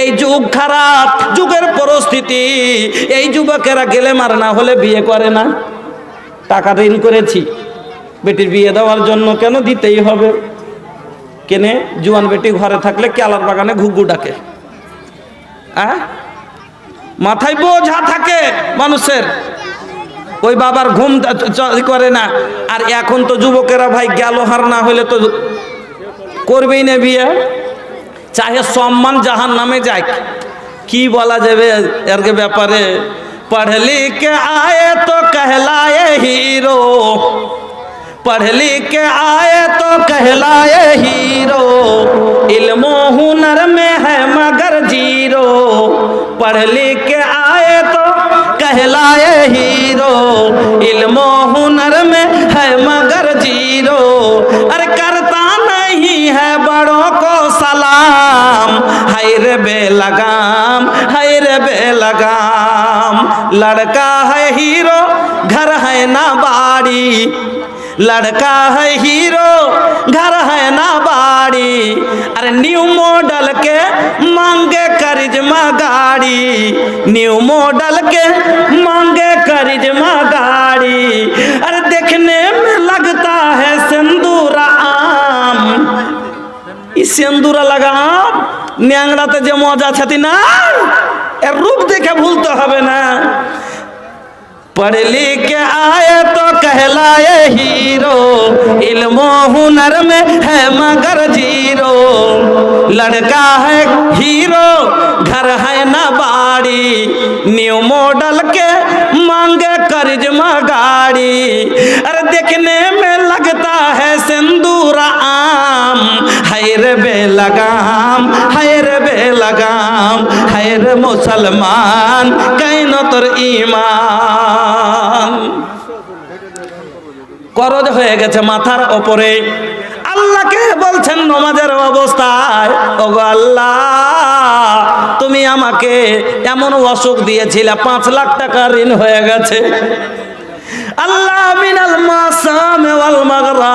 এই যুগ খারাপ, যুগের পরিস্থিতি। এই যুবকেরা গেলে মার না হলে বিয়ে করে না। টাকা ঋণ করেছি, বেটির বিয়ে দেওয়ার জন্য কেন দিতেই হবে? কেনে জুয়ান বেটি ঘরে থাকলে কেলার বাগানে ঘুঘু ডাকে। আহ মাথায় বোঝা থাকে মানুষের। ওই বাবার ঘুম করে না। আর এখন তো যুবকেরা ভাই গেল হার না হলে তো করবেই না বিয়ে। চাহে সম্মান জাহান নামে যাক কি বলা যাবে এর ব্যাপারে पढ़ लिख के आए तो कहलाए हीरो पढ़ लिख के आए तो कहलाए हीरो इल्म हुनर में है मगर जीरो पढ़ लिख के आए तो कहलाए हीरो इल्म हुनर में है मगर जीरो अरे करता हायर बे लगाम हायर बे लगाम लड़का है हीरो, घर है ना बाड़ी। लड़का है हीरो, घर है ना बाड़ी। अरे न्यू मॉडल के मांगे करिज्मा गाड़ी न्यू मॉडल के मांगे करिज्मा गाड़ी अरे देखने में लगता है सिंदूरा आम। इस सिंदूर लगाम ন্যাংড়াতে যে মজা ছাতি না এর রূপ দেখে ভুলতে হবে না पढ़ लिख के आए तो कहलाए हीरो इल्म हुनर में है मगर जीरो लड़का है हीरो घर है ना बाड़ी न्यू मॉडल के मांगे करिश्मा गाड़ी अरे देखने में হায়ের বেলাগাম হায়ের বেলাগাম, হায়ের মুসলমান কেন তোর ইমান করজ হয়ে গেছে মাথার ওপরে। আল্লাহকে বলছেন, নমাজের অবস্থায়, ওগো আল্লাহ, তুমি আমাকে এমন অসুখ দিয়েছিলে, পাঁচ লাখ টাকা ঋণ হয়ে গেছে। আল্লাহ মিনাল মাসাম ওয়াল মাগরা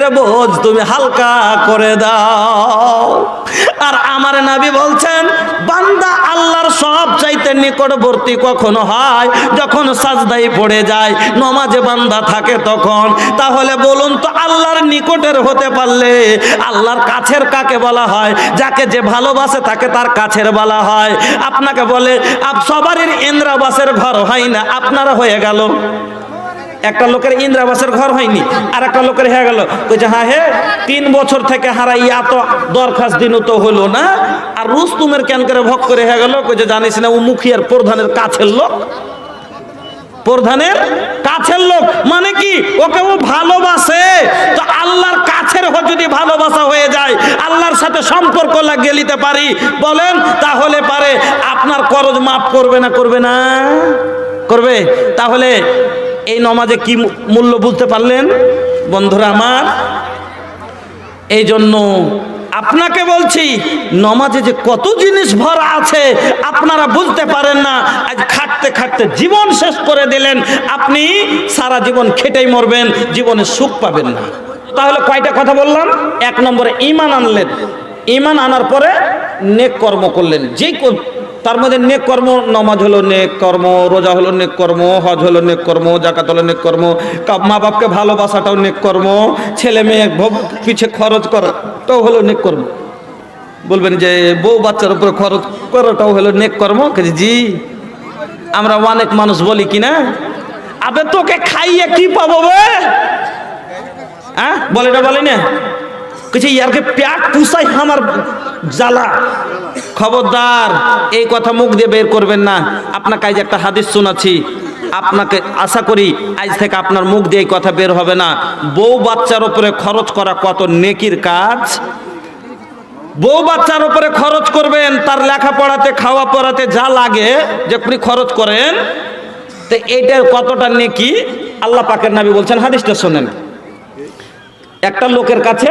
ঋণের বোঝ তুমি হালকা করে দাও। আর আমার নাবি বলছেন, বান্দা আল্লাহর সব চাইতে নিকটবর্তী কখন হয়? যখন সাজদাই পড়ে যায়, নমাজে বান্দা থাকে তখন। তাহলে বলুন তো, আল্লাহর নিকটের হতে পারলে আল্লাহর কাছের কাকে বলা হয়? যাকে যে ভালোবাসে তাকে তার কাছের বলা হয়। আপনাকে বলে সবারই ইন্দ্রাবাসের ঘর হয় না, আপনারা হয়ে গেল। একটা লোকের ইন্দ্রাবাসের ঘর হয়নি আর একটা লোকের হয়ে গেল। কইছে হ্যাঁ হে তিন বছর থেকে হারাই এত দরখাস্ত দিন তো হলো না। আর রুস্তুমের কেন করে ভোগ করে হয়ে গেল? কইছে জানিস না, ও মুখিয়ার প্রধানের কাছের লোক। প্রধানের কাছের লোক মানে কি? ওকে ও ভালোবাসে। তো আল্লাহর কাছের যদি ভালোবাসা হয়ে যায়, আল্লাহর সাথে সম্পর্ক লাগিয়ে নিতে পারি, বলেন, তাহলে পারে, আপনার করজ মাফ করবে না করবে না? করবে? তাহলে এই নমাজে কি মূল্য বুঝতে পারলেন? বন্ধুরা আমার, এই জন্য আপনাকে বলছি, নমাজে যে কত জিনিস ভরা আছে, আপনারা বুঝতে পারেন না। আজ খাটতে খাটতে জীবন শেষ করে দিলেন, আপনি সারা জীবন খেটেই মরবেন, জীবনে সুখ পাবেন না। তাহলে কয়টা কথা বললাম? এক নম্বরে ইমান আনলেন। ইমান আনার পরে নেক কর্ম করলেন। যে তার মধ্যে নেক কর্ম, নমাজ হলো নেক কর্ম, রোজা হলো নেক কর্ম, হজ হলো নেক কর্ম জাকাত হলো নেক কর্ম মা বাপকে ভালোবাসাটাও নেক কর্ম, ছেলে মেয়ে পিছে খরচ করাটাও হলো নেক কর্ম। বলবেন যে বউ বাচ্চার উপরে খরচ করাটাও হলো নেক কর্ম? জি, আমরা অনেক মানুষ বলি কি না, আবে তোকে খাইয়ে কি পাবো বে? হ্যাঁ? বলে না বলে না। কিছু প্যাট পুষাই জ্বালা। খবরদার, এই কথা মুখ দিয়ে বের করবেন না। আপনাকে আজ একটা হাদিস শোনাচ্ছি। আপনাকে আশা করি আজ থেকে আপনার মুখ দিয়ে এই কথা বের হবে না। বউ বাচ্চার উপরে খরচ করা কত নেকির কাজ? বউ বাচ্চার উপরে খরচ করবেন, তার লেখাপড়াতে খাওয়া পড়াতে যা লাগে, যে আপনি খরচ করেন, তো এইটার কতটা নেকি? আল্লাহ পাকের নাবি বলছেন, হাদিসটা শোনেন। একটা লোকের কাছে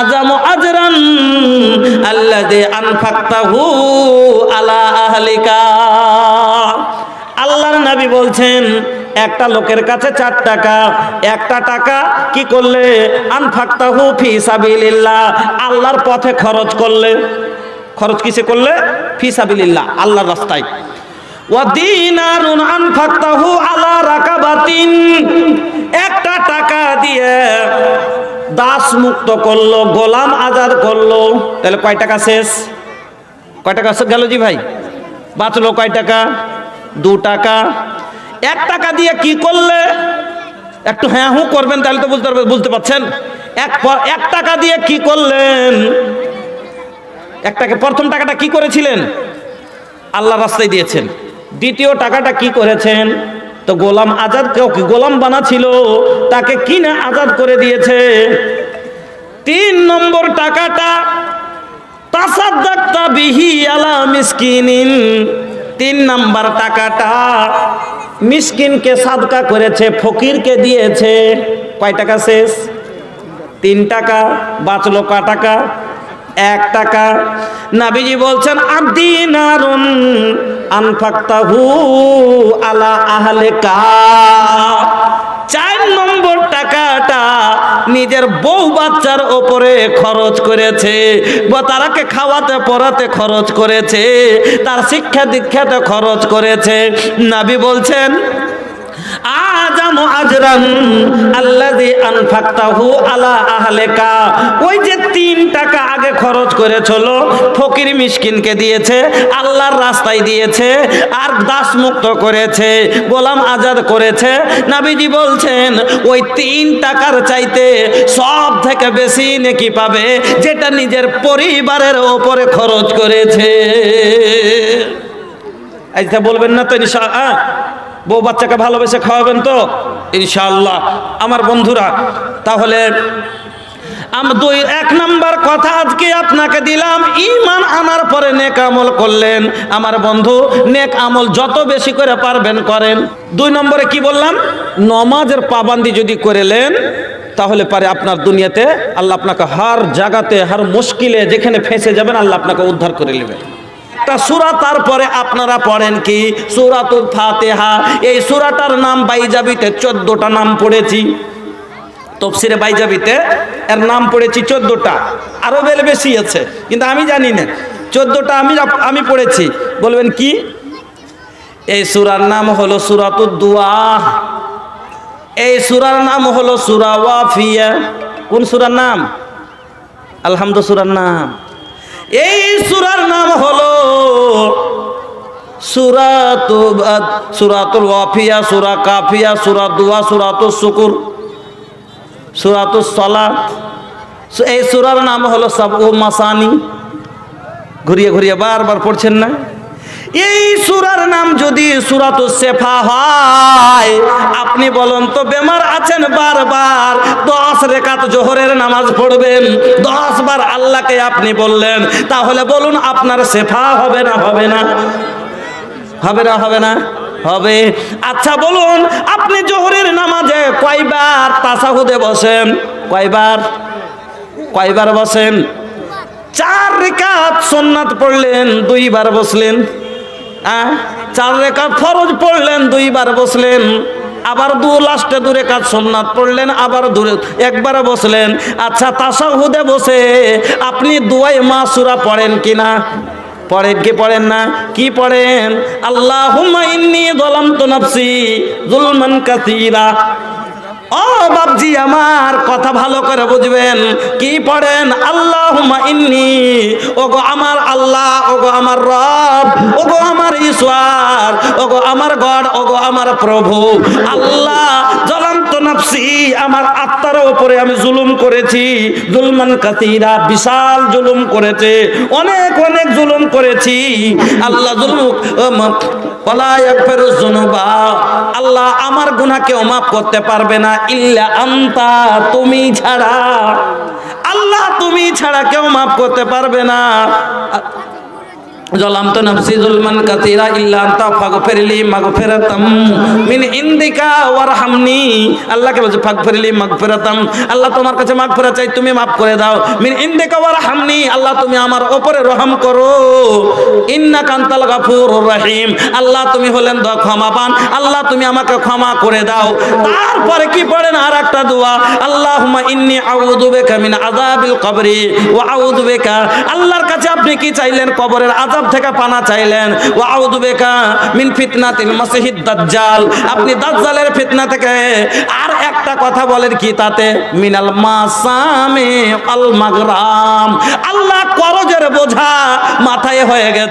আজামু আজরান আল্লাযী আনফাকতাহু আলা আহলিকা। আল্লাহর নবী বলছেন, একটা লোকের কাছে চার টাকা, একটা টাকা কি করলে? আনফাক্তাহু ফি সাবিলিল্লাহ। আল্লাহর পথে খরচ করলে। খরচ কিসে করলে? ফি সাবিলিল্লাহ, আল্লাহর রাস্তায়। আলা রাকাবাতিন। একটা টাকা দিয়ে দাস মুক্ত করল, গোলাম আজাদ করল। তাহলে কয় টাকা শেষ? কয় টাকা গেল জি ভাই? বাঁচলো কয় টাকা? দু টাকা। এক টাকা দিয়ে কি করলে? একটু হ্যাঁ হুঁ করবেন, তাহলে তো বুঝতে পারবেন, বুঝতে পারছেন? এক এক টাকা দিয়ে কি করলেন? এক টাকা, প্রথম টাকাটা কি করেছিলেন? আল্লাহ রাস্তায় দিয়েছেন। দ্বিতীয় টাকাটা কি করেছেন? তো গোলাম আজাদ কি গোলাম বানা ছিল? তাকে কিনে আজাদ করে দিয়েছে? তিন নম্বর টাকাটা তিন নাম্বার টাকাটা, মিসকিনকে সাদকা করেছে, ফকিরকে দিয়েছে। কয় টাকা শেষ? তিন টাকা, বাঁচলো ক টাকা? এক টাকা। নাবিজি বলছেন, আদিনারুন আনফাক্তাহু আলা আহলিকা চার নম্বর টাকাটা নিজের বউ বাচ্চার ওপরে খরচ করেছে বা তারাকে খাওয়াতে, পড়াতে খরচ করেছে, তার শিক্ষা দীক্ষাতে খরচ করেছে। নাবি বলছেন আজাম আজরান আল্লাযী আনফাকতাহু আলা আহলিকা। ওই যে তিন টাকা আগে খরচ করেছিল, ফকির মিসকিনকে দিয়েছে, আল্লাহর রাস্তায় দিয়েছে, আর দাস মুক্ত করেছে, গোলাম আজাদ করেছে। নাবিজি বলছেন, ওই তিন টাকার চাইতে সব থেকে বেশি নেকি পাবে যেটা নিজের পরিবারের ওপরে খরচ করেছে। আচ্ছা বলবেন না তো ইনশা আহ? বউ বাচ্চাকে ভালোবেসে খাওয়াবেন তো? ইনশাআল্লাহ। আমার বন্ধুরা, তাহলে দুই, এক নাম্বার কথা আজকে আপনাকে দিলাম ইমান আনার পরে নেক আমল করলেন। আমার বন্ধু, নেক আমল যত বেশি করে পারবেন করেন। দুই নম্বরে কি বললাম? নমাজের পাবান্দি যদি করেলেন তাহলে পারে আপনার দুনিয়াতে আল্লাহ আপনাকে হার জায়গাতে হার মুশকিলে যেখানে ফেঁসে যাবেন, আল্লাহ আপনাকে উদ্ধার করে নেবেন একটা সুরা তারপরে আপনারা পড়েন কি? সুরাতুল ফাতেহা। এই সুরাটার নাম বাইজাবিতে চোদ্দটা নাম পড়েছি। তফসিরে বাইজাবিতে এর নাম পড়েছি চোদ্দটা। আরও বেলে বেশি আছে, কিন্তু আমি জানি না। চোদ্দটা আমি আমি পড়েছি। বলবেন কি? এই সুরার নাম হলো সুরাতুদ দুয়া। এই সুরার নাম হলো সুরা ওয়াফিয়া। কোন সুরার নাম? আলহামদু সুরার নাম। এই সুরার নাম হলো সুরাত সুরাতুল ওয়াফিয়া, সুরা কাফিয়া, সুরা দুয়া সুরাতুল শুকুর সুরাতুল সলা এই সুরার নাম হলো সাবু মাসানি। ঘুরিয়ে ঘুরিয়ে বারবার পড়ছেন না? এই সুরার নাম যদি সুরাত সেফা হয়, আপনি বলুন তো, বেমার আছেন বারবার, দশ রেখাত জোহরের নামাজ পড়বেন, দশ বার আল্লাহকে আপনি বললেন, তাহলে বলুন আপনার সেফা হবে না হবে না? হবে না হবে না? হবে। আচ্ছা বলুন, আপনি জোহরের নামাজে কয়বার তাসাহুদে বসেন? কয়বার? কয়বার বসেন? চার রেখাত সোননাথ পড়লেন, দুইবার বসলেন। চার রেখাত ফরজ পড়লেন, দুইবার বসলেন। আবার দু লাস্টে দু রেখাত সোমনাথ পড়লেন, আবার দু একবার বসলেন। আচ্ছা তাসাহুদে বসে আপনি দুয়াই মাসুরা পড়েন কিনা পড়েন কি পড়েন না? কি পড়েন? আল্লাহ ইন্নি দলাম তো নাফসি জুলমান কাসীরা। ও বাবজি আমার কথা ভালো করে বুঝবেন। কি পড়েন? আল্লাহ ইন্নি। ওগো আমার আল্লাহ, ওগো আমার রব, ওগো আমার ঈশ্বর, ওগো আমার গড, ওগো আমার প্রভু। আল্লাহ জ্বলন্ত নাফসি, আমার আত্মার উপরে আমি জুলুম করেছি। জুলমান কাতিরা বিশাল জুলুম করেছে। অনেক অনেক জুলুম করেছি। আল্লাহ জুলুম আল্লাহ আমার গুনা কেউ মাফ করতে পারবে না। ইল্লা আন্তা, তুমি ছাড়া। আল্লাহ তুমি ছাড়া কেউ মাফ করতে পারবে না। জলামতু নাফসি যুলমান কাসীরা ইল্লা আনতা ফাগফিরলি মাগফিরাতাম মিন ইনদিকা ওয়ারহামনি। আল্লাহকে বলছে, ফাগফিরলি মাগফিরাতাম। আল্লাহ তোমার কাছে মাগফিরাত চাই, তুমি মাফ করে দাও। মিন ইনদিকা ওয়ারহামনি, আল্লাহ তুমি আমার উপরে রহম করো। ইন্নাকা আনতাল গাফুরুর রহিম। আল্লাহ তুমি হলেন দ ক্ষমাবান। আল্লাহ তুমি আমাকে ক্ষমা করে দাও। তারপরে কি পড়েন আর একটা দোয়া? আল্লাহুম্মা ইন্নী আউযু বিকা মিন আযাবিল কবরি ওয়া আউযু বিকা। আল্লাহর কাছে আপনি কি চাইলেন? কবরের আযাব থেকে পানা চাইলেন। মিন দাজ্জাল। আপনি দাজ্জালের ফিতনা থেকে আর একটা কথা বলেন কি তাতে? মিনাল মাসামি আল মাগরাম। আল্লাহ করজের বোঝা মাথায় হয়ে গেছে।